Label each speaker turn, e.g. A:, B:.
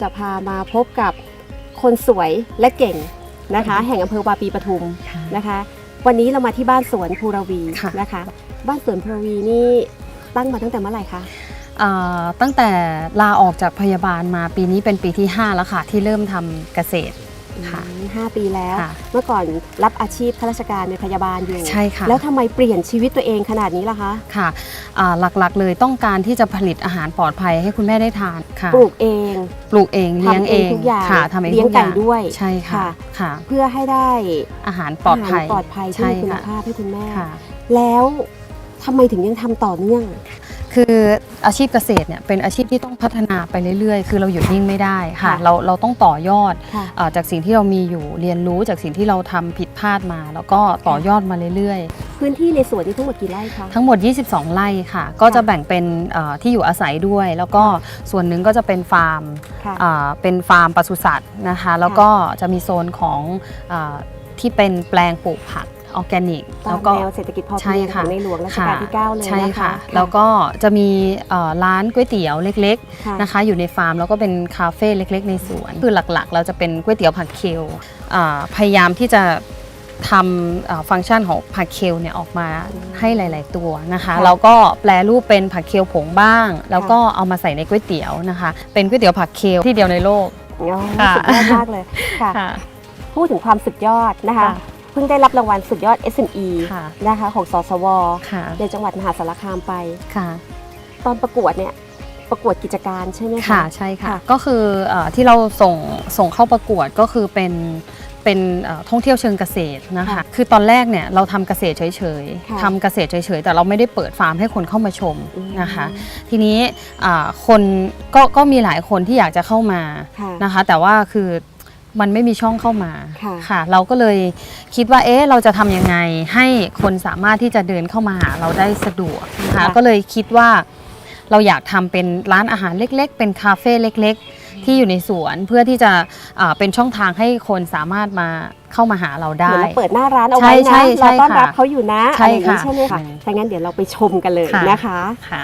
A: จะพามาพบกับคนสวยและเก่งนะคะ แห่งอำเภอวาปีปทุมนะคะ วันนี้เรามาที่บ้านสวนภูรวี
B: ค่ะ
A: นะคะ บ้านสวนภูรวีนี่ตั้งมาตั้งแต่เมื่อไหร่คะ
B: เอ่อตั้งแต่ลาออกจากพยาบาลมาปีนี้เป็นปีที่ 5 แล้วค่ะที่เริ่มทำเกษตร ค่ะ
A: อืมห้าปีแล้ว
B: ค่ะ
A: เมื่อก่อนรับอาชีพข้าราชการเป็นพยาบาลอยู่
B: ใช่ค่ะ
A: แล้วทำไมเปลี่ยนชีวิตตัวเองขนาดนี้ล่ะคะ
B: ค่ะอ่าหลักๆเลยต้องการที่จะผลิตอาหารปลอดภัยให้คุณแม่ได้ทานค่ะ
A: ปลูกเอง
B: ปลูกเองเลี้ยง
A: ทำ
B: เอง
A: ทุกอย่าง
B: ค่ะทำเอง
A: เลี้ยง
B: ทุกอ
A: ไก่
B: ย่าง
A: ด้วย
B: ใช่ค่ะ
A: ค่ะ
B: ค่ะ
A: เพื่อให้ได้
B: อาหารปลอดภัยา
A: หารปลอดภัยที่
B: ใช่
A: มีคุณ
B: ค่ะ
A: ภาพให้คุณแม่
B: ค่ะ
A: แล้วทำไมถึงยังทำต่อเนื่อง
B: คืออาชีพเกษตรเนี่ยเป็นอาชีพที่ต้องพัฒนาไปเรื่อยๆ คือเราหยุดนิ่งไม่ได้ค่ะ
A: ค่ะ
B: เราเราต้องต่อยอด
A: ค่ะ
B: เอ่อจากสิ่งที่เรามีอยู่เรียนรู้จากสิ่งที่เราทำผิดพลาดมา แล้วก็ต่อยอดมาเรื่อย
A: พื้นที่ในสวนนี้ทั้งหมดกี่ไร่คะ
B: ๆ ทั้งหมด 22 ไร่ค่ะ ก็จะแบ่งเป็นเอ่อที่อยู่อาศัยด้วย แล้วก็ส่วนหนึ่งก็จะเป็นฟาร์ม
A: ค่ะ
B: อ่าเป็นฟาร์มปศุสัตว์นะคะ แล้วก็จะมีโซนของอาที่เป็นแปลงปลูกผัก ออร์แกนิก
A: ตา
B: แล้
A: ม
B: วก็
A: แนวเศรษฐกิจพอ
B: ใช่
A: เพียงข
B: ค่ะ
A: องในหลวงรัชกาลที่ 9 เลย
B: ใช่
A: นะคะ
B: ค่ะแล้วก็จะมีเอ่อร้านก๋วยเตี๋ยวเล็ก
A: ค่ะ
B: ๆนะคะอยู่ในฟาร์มแล้วก็เป็นคาเฟ่เล็กๆ ในสวน คือหลักๆ เราจะเป็นก๋วยเตี๋ยวผักเคลอ่าพยายามที่จะทำอ่าฟังก์ชันของผักเคลเนี่ยออกมาให้หลาย ๆ ตัวนะคะ
A: ค่ะ
B: แล้วก็แปลรูปเป็นผักเคลผงบ้าง แล้วก็เอามาใส่ในก๋วยเตี๋ยวนะคะ เป็นก๋วยเตี๋ยวผักเคลที่เดียวในโลก
A: อ๋อ
B: ค่ะ
A: สุดยอดมากเลยค่ะ
B: ค่ะ
A: พูดถึงความสุดยอดนะคะ
B: ค่ะ
A: เพิ่งได้รับรางวัลสุดยอด SME
B: ค่ะ
A: นะคะของสสว
B: ค่ะ
A: ในจังหวัดมหาสารคามไป
B: ค่ะ
A: ตอนประกวดเนี่ยประกวดกิจการใช่ไหมคะ
B: ค่ะใช่ค่ะ
A: ค่ะ
B: ก็คือเออที่เราส่งส่งเข้าประกวดก็คือเป็นเป็นเอ่อท่องเที่ยวเชิงเกษตรนะคะ
A: ค่ะ
B: คือตอนแรกเนี่ยเราทำเกษตรเฉย
A: ค่ะ
B: ๆทำเกษตรเฉยๆ แต่เราไม่ได้เปิดฟาร์มให้คนเข้ามาชม
A: อืม
B: นะคะ ทีนี้อ่าคนก็ก็มีหลายคนที่อยากจะเข้ามา
A: ค่ะ
B: นะคะ แต่ว่าคือ มันไม่มีช่องเข้ามา
A: ค่ะ
B: ค่ะ เราก็เลยคิดว่าเอ๊ะเราจะทำยังไงให้คนสามารถที่จะเดินเข้ามาหาเราได้สะดวกนะคะ
A: ค่ะ
B: ก็เลยคิดว่าเราอยากทำเป็นร้านอาหารเล็ก ๆ เป็นคาเฟ่เล็ก ๆ ที่อยู่ในสวนเพื่อที่จะอ่าเป็นช่องทางให้คนสามารถมาเข้ามาหาเรา
A: เห
B: ได้
A: มือนเราเปิดหน้าร้านเอา
B: ใช่
A: ไว้
B: ใช่
A: นะ
B: ใช่
A: เราต้อนรับ
B: ค่ะ
A: เขาอยู่นะ
B: ใช่
A: อะไรอย่างนี้
B: ค่ะ
A: ใช่ไหมคะ
B: อืม
A: ดังนั้นเดี๋ยวเราไปชมกันเลย
B: ค่ะ
A: นะคะ
B: ค่ะ